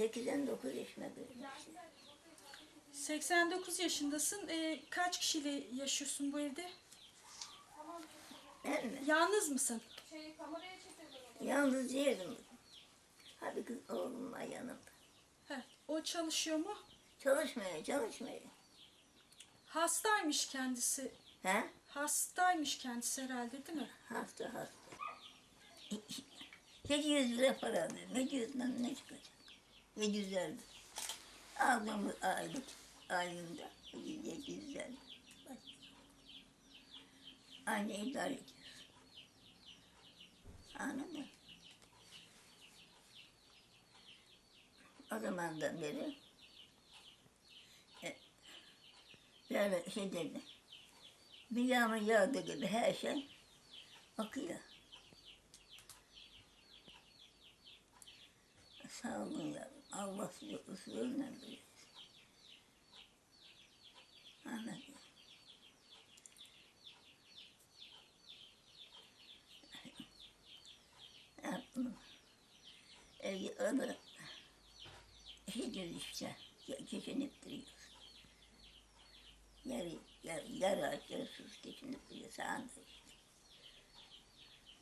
89 yaşına girdim. 89 yaşındasın. Ee, kaç kişiyle yaşıyorsun bu evde? Ben mi? Yalnız mısın? Yalnız değilim. Hadi kız oğlum var yanımda. He. O çalışıyor mu? Çalışmıyor, çalışmıyor. Hastaymış kendisi. He? Hastaymış kendisi herhalde değil mi? Hasta hasta. Hiç yüz lira para. Ne yüzden ne çıkacak? Ve yüzlerdi. Aldığımız aylık ayında. Bak. Aynı idare ediyoruz. Anladın mı? O zamandan beri e, böyle şey dedi. Bir yağmur yağdı gibi her şey akıyor. Sağ olun yavrum. Allah usulüyle verir. Anladın. Ne yaptım? O da hiç işte. Geçinip duruyor. Yarı, yarı, yarı aç, yarı sus geçinip duruyor. Sağında işte.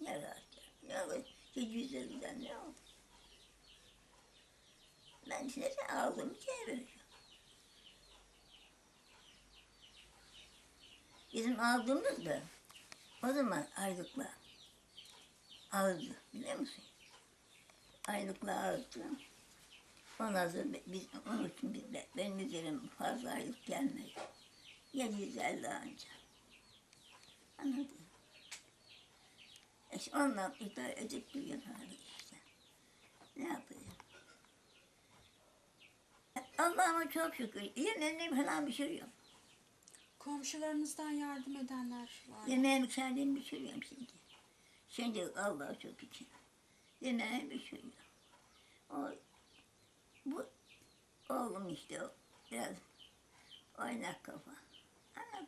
Yarı aç, yarı. Ya hiç yüzlerinden ne oldu? Ben size aldım çeviriyorum. Bizim aldığımız da o zaman aylıkla ağırdı biliyor musun? Aylıkla ağırdı. Ondan sonra bi- biz, onun için biz, benim üzerim fazla aylık gelmedi. 750 anca. Anladın mı? İşte ondan edip duruyor hali işte. Ne yapayım? Allah'ıma çok şükür. Yemeğimi falan pişiriyorum. Komşularınızdan yardım edenler var. mı? Yemeğimi kendim pişiriyorum şimdi. Şimdi Allah'a çok için. Yemeğimi pişiriyorum. O, bu oğlum işte o. Biraz oynak kafa. Mı?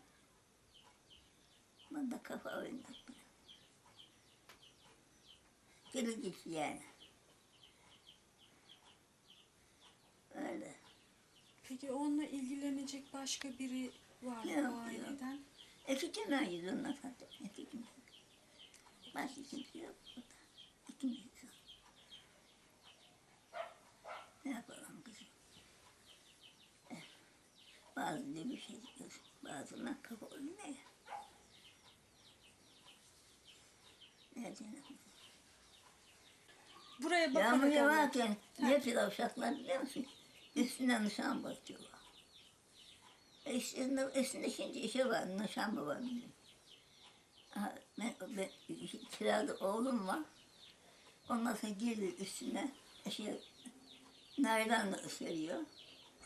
Bunda kafa oynak. Gelecek yani. Öyle. Peki onunla ilgilenecek başka biri var mı Yok, aileden? Ekitim ben yüzünden zaten. Ekitim. Başka kimse yok burada. İkimiz yok. Ne yapalım kızım? Eh, Bazı da bir şey diyor. Bazına kafa oynuyor ya. Ne diyeyim? Buraya Yağmur bakarak anlat. yağarken ne yapıyor uşaklar biliyor musun? Üstüne nişan batıyorlar. Üstünde, üstünde şimdi işe var, nişan mı var bizim. Ha, ben, ben, kirada oğlum var. Ondan sonra geliyor üstüne, şey, naylanla ısırıyor.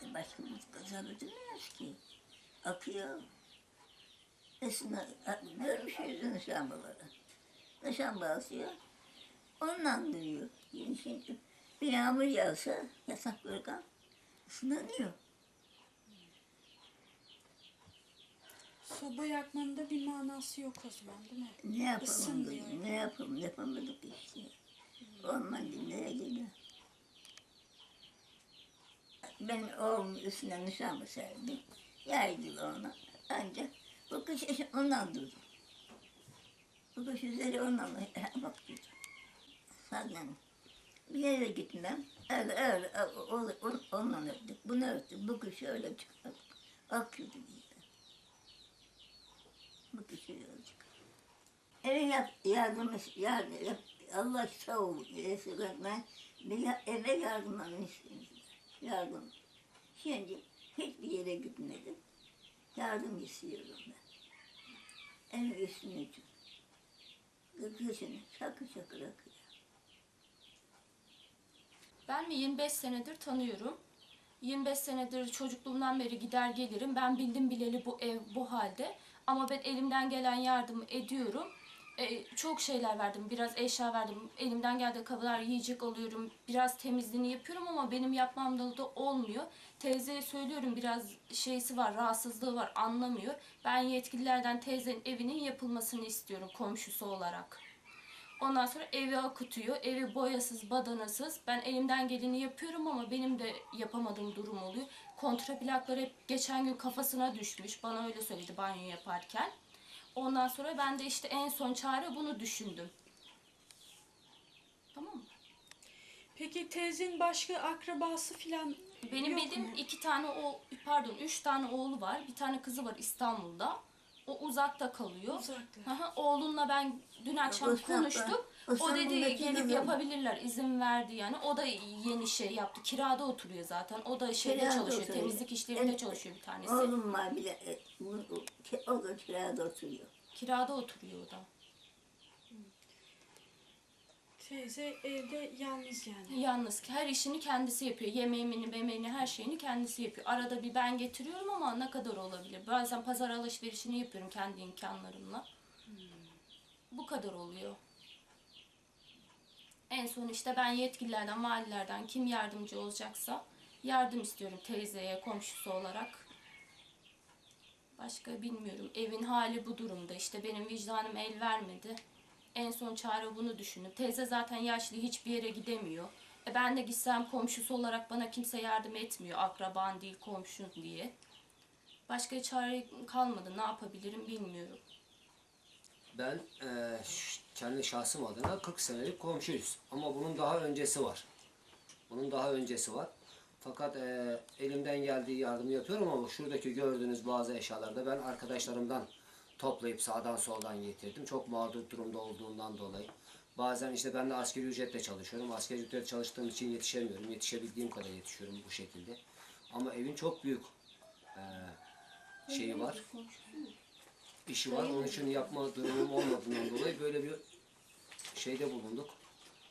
E başka bir kazanabiliyoruz ki. Akıyor. Üstüne, görmüş yüzü nişan baları. Nişan basıyor. Ondan duyuyor. Yani şimdi bir yağmur yağsa yasak bırakan ısınanıyor. Soba yakmanın da bir manası yok o zaman değil mi? Ne yapalım Isınmıyor. ne yapalım yapamadık işte. Olmadı nereye gidiyor? Benim oğlum üstüne nişanlı serdi. Yaydılar ona. Ancak bu kış ondan durdu. Bu kış üzeri ondan baktıydı. Zaten bir yere gitmem. Öyle öyle o, o, o, ondan öptük. Bunu öptük. Bu kış öyle çıktık. Akıyordu bizden. Bu kış öyle çıktı. Eve yap, yardım, yardım, yap, Allah sağ ol, Resulullah, bir ya- eve yardımlarını istiyorum. Yardım. Şimdi hiçbir yere gitmedim. Yardım istiyorum ben. Ev üstüne için. Gıkışını şakır şakır akıyor. Ben mi 25 senedir tanıyorum. 25 senedir çocukluğumdan beri gider gelirim. Ben bildim bileli bu ev bu halde. Ama ben elimden gelen yardımı ediyorum. Ee, çok şeyler verdim. Biraz eşya verdim. Elimden geldiği kadar yiyecek alıyorum. Biraz temizliğini yapıyorum ama benim yapmamda da olmuyor. Teyzeye söylüyorum biraz şeysi var, rahatsızlığı var, anlamıyor. Ben yetkililerden teyzenin evinin yapılmasını istiyorum komşusu olarak. Ondan sonra evi akıtıyor. Evi boyasız, badanasız. Ben elimden geleni yapıyorum ama benim de yapamadığım durum oluyor. Kontraplaklar hep geçen gün kafasına düşmüş. Bana öyle söyledi banyo yaparken. Ondan sonra ben de işte en son çare bunu düşündüm. Tamam mı? Peki teyzenin başka akrabası filan Benim yok bildiğim mu? iki tane o pardon üç tane oğlu var. Bir tane kızı var İstanbul'da. O uzakta kalıyor. Uzakta. Hı, Oğlunla ben dün akşam Uzakta. konuştuk. O dedi İstanbul'daki gelip kızım. yapabilirler. izin verdi yani. O da yeni şey yaptı. Kirada oturuyor zaten. O da şeyde Kirada çalışıyor. oturuyor. Temizlik işlerinde Evet. çalışıyor bir tanesi. Oğlum var bir de. e, bu- O da kirada oturuyor. Kirada oturuyor o da. Teyze evde yalnız yani. Yalnız her işini kendisi yapıyor. Yemeğini, memeğini, her şeyini kendisi yapıyor. Arada bir ben getiriyorum ama ne kadar olabilir? Bazen pazar alışverişini yapıyorum kendi imkanlarımla. Bu kadar oluyor. En son işte ben yetkililerden, valilerden kim yardımcı olacaksa yardım istiyorum teyzeye, komşusu olarak. Başka bilmiyorum. Evin hali bu durumda. İşte benim vicdanım el vermedi. En son çare bunu düşündüm. Teyze zaten yaşlı hiçbir yere gidemiyor. E ben de gitsem komşusu olarak bana kimse yardım etmiyor. Akraban değil komşun diye. Başka çare kalmadı. Ne yapabilirim bilmiyorum. Ben ş- kendi şahsım adına 40 senelik komşuyuz. Ama bunun daha öncesi var. Bunun daha öncesi var. Fakat eee, elimden geldiği yardımı yapıyorum ama şuradaki gördüğünüz bazı eşyalarda ben arkadaşlarımdan toplayıp sağdan soldan getirdim. Çok mağdur durumda olduğundan dolayı. Bazen işte ben de asgari ücretle çalışıyorum. Asgari ücretle çalıştığım için yetişemiyorum. Yetişebildiğim kadar yetişiyorum bu şekilde. Ama evin çok büyük eee, şeyi var işi var. Onun için yapma durumum olmadığından dolayı böyle bir şeyde bulunduk.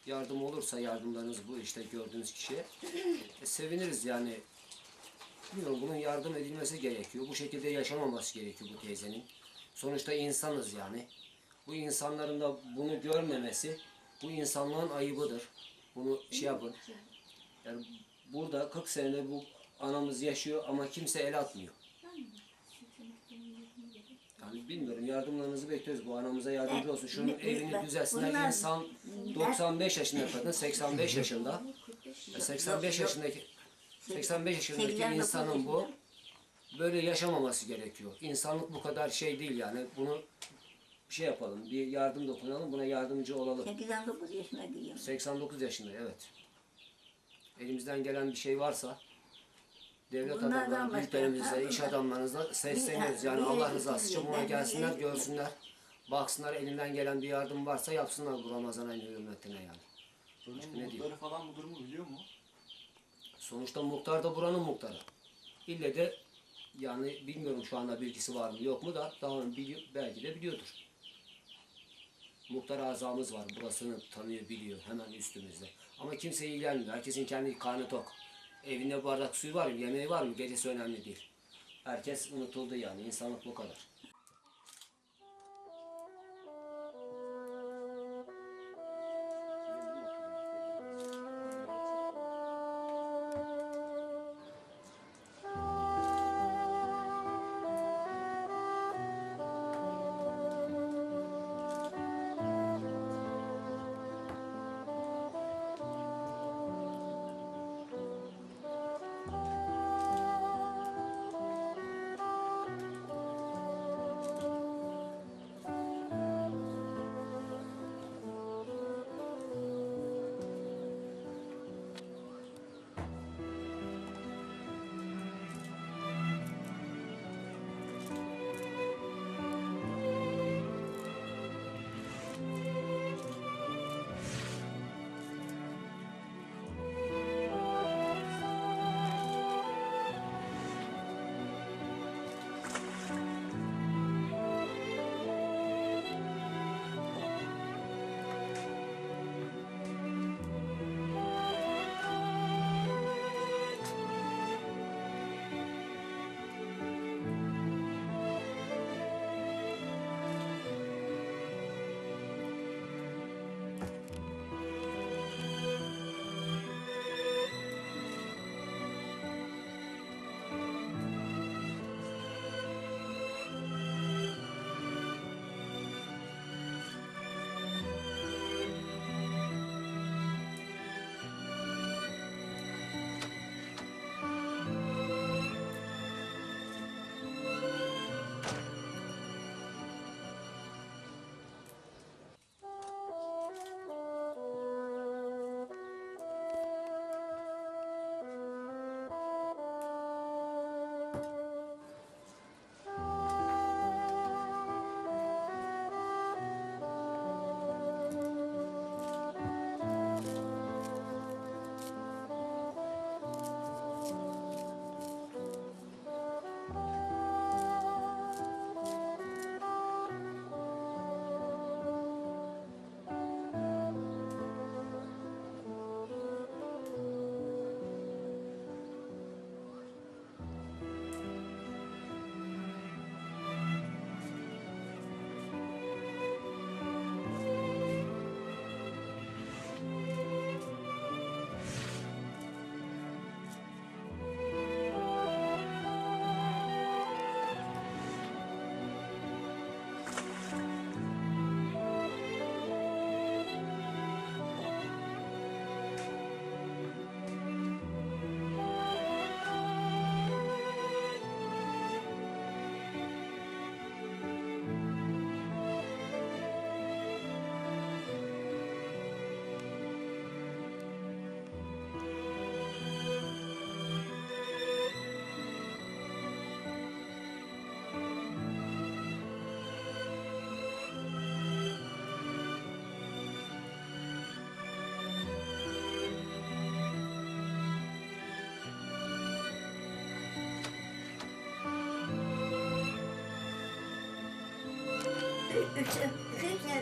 Yardım olursa yardımlarınız bu işte gördüğünüz kişiye. E, seviniriz yani. Bilmiyorum bunun yardım edilmesi gerekiyor. Bu şekilde yaşamaması gerekiyor bu teyzenin. Sonuçta insanız yani. Bu insanların da bunu görmemesi bu insanlığın ayıbıdır. Bunu şey yapın. Yani burada 40 senedir bu anamız yaşıyor ama kimse el atmıyor. Yani bilmiyorum yardımlarınızı bekliyoruz. Bu anamıza yardımcı olsun. Şunun evini düzelsinler. bunlar- İnsan 95 yaşında kadın 85 yaşında. Ya 85 Yok, yok. yaşındaki 85 yaşındaki 89 insanın bu. Böyle yaşamaması gerekiyor. İnsanlık bu kadar şey değil yani. Bunu bir şey yapalım. Bir yardım dokunalım. Buna yardımcı olalım. 89 yaşına giriyorum. 89 yaşında evet. Elimizden gelen bir şey varsa devlet Bunlardan adamları, başka büyüklerimizle, yapar iş adamlarınızla sesleniyoruz. Yani Bir- Allah rızası için buna gelsinler, görsünler. Baksınlar elinden gelen bir yardım varsa yapsınlar bu Ramazan ayının hürmetine yani. Buranın ne diyeyim? muhtarı falan bu durumu biliyor mu? Sonuçta muhtar da buranın muhtarı. İlle de yani bilmiyorum şu anda bilgisi var mı yok mu da daha önce biliyor, belki de biliyordur. Muhtar azamız var. Burasını tanıyor, biliyor. Hemen üstümüzde. Ama kimse ilgilenmiyor. Herkesin kendi karnı tok. Evinde bardak suyu var mı? Yemeği var mı? Gerisi önemli değil. Herkes unutuldu yani. İnsanlık bu kadar.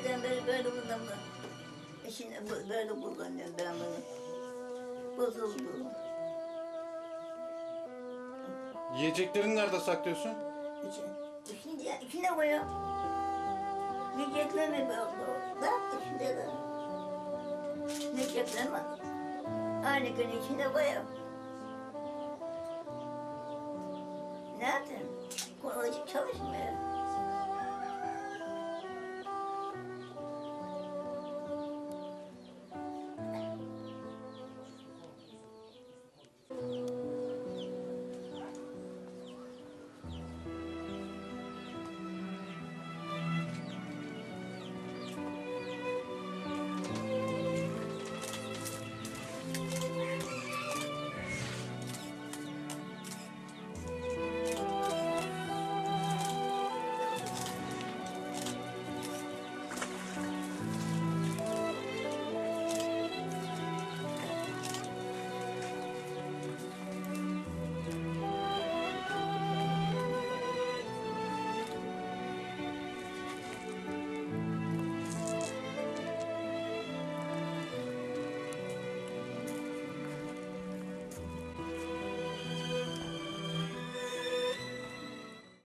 Seneden beri böyle kullanıyorum. İçine bu- böyle kullanıyorum ben bunu. Bozuldu. Yiyeceklerini nerede saklıyorsun? İçine, içine, içine koyuyorum. Yiyeceklerimi böyle da içinde de. Yiyeceklerimi aynı gün içine koyuyorum. Ne yapayım? Kolay çalışmıyor.